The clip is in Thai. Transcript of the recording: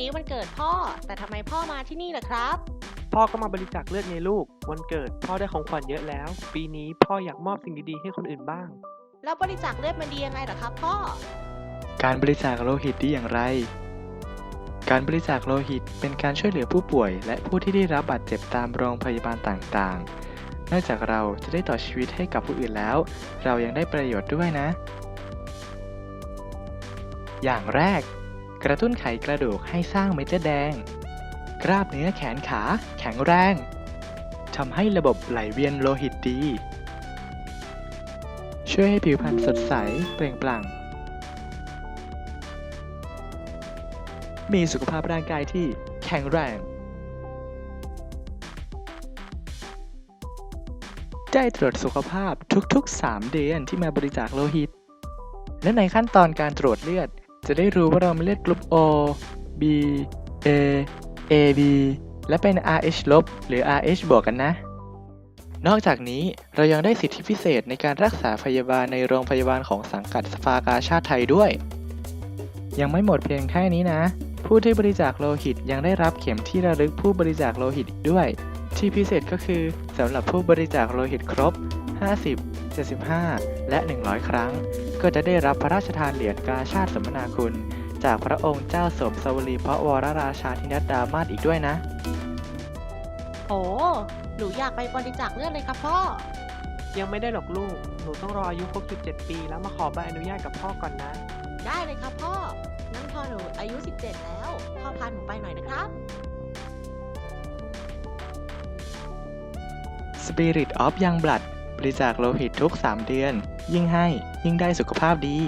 นี้วันเกิดพ่อ แต่ทำไมพ่อมาที่นี่ล่ะครับ พ่อก็มาบริจาคเลือดไงลูก วันเกิดพ่อได้ของขวัญเยอะแล้ว ปีนี้พ่ออยากมอบสิ่งดีๆให้คนอื่นบ้าง แล้วบริจาคเลือดมันดียังไงล่ะครับ พ่อ การบริจาคโลหิตดีอย่างไร การบริจาคโลหิตเป็นการช่วยเหลือผู้ป่วย และผู้ที่ได้รับบาดเจ็บตามโรงพยาบาลต่างๆ นอกจากเราจะได้ต่อชีวิตให้กับผู้อื่นแล้ว เรายังได้ประโยชน์ด้วยนะ อย่างแรกก ระตุ้นไขกระดูกให้สร้างเม็ดเลือดแดง กล้ามเนื้อแขนขาแข็งแรงทำให้ระบบไหลเวียนโลหิตดี ช่วยให้ผิวพรรณสดใสเปล่งปลั่ง มีสุขภาพร่างกายที่แข็งแรง ได้ตรวจสุขภาพทุกๆ 3 เดือนที่มาบริจาคโลหิต และในขั้นตอนการตรวจเลือด จะได้รู้ว่าเรามีเลือกรุ๊ป O B A AB และเป็น RH ลบหรือ RH บวกกันนะ นอกจากนี้เรายังได้สิทธิพิเศษในการรักษาพยาบาลในโรงพยาบาลของสังกัดสภากาชาติไทยด้วย ยังไม่หมดเพียงแค่นี้นะ ผู้ที่บริจาคโลหิตยังได้รับเข็มที่ระลึกผู้บริจาคโลหิตด้วย ที่พิเศษก็คือสำหรับผู้บริจาคโลหิตครบ 50 75 และ 100 ครั้ง ก็จะได้รับพระราชทานเหรียญกาชาติสมนาคุณ จากพระองค์เจ้าสมสวรีพระวรราชาธินัดดามาศอีกด้วยนะ โอ้หนูอยากไปบริจาคเลือดเลยครับพ่อ ยังไม่ได้หรอกลูก หนูต้องรออายุครบ17 ปี แล้วมาขอใบอนุญาตกับพ่อก่อนนะ ได้เลยครับพ่อ งั้นพอหนูอายุ 17 แล้ว พ่อพาหนูไปหน่อยนะครับ Spirit of Young Blood บริจาคโลหิตทุก 3 เดือน ยิ่งให้ยิ่งได้สุขภาพดี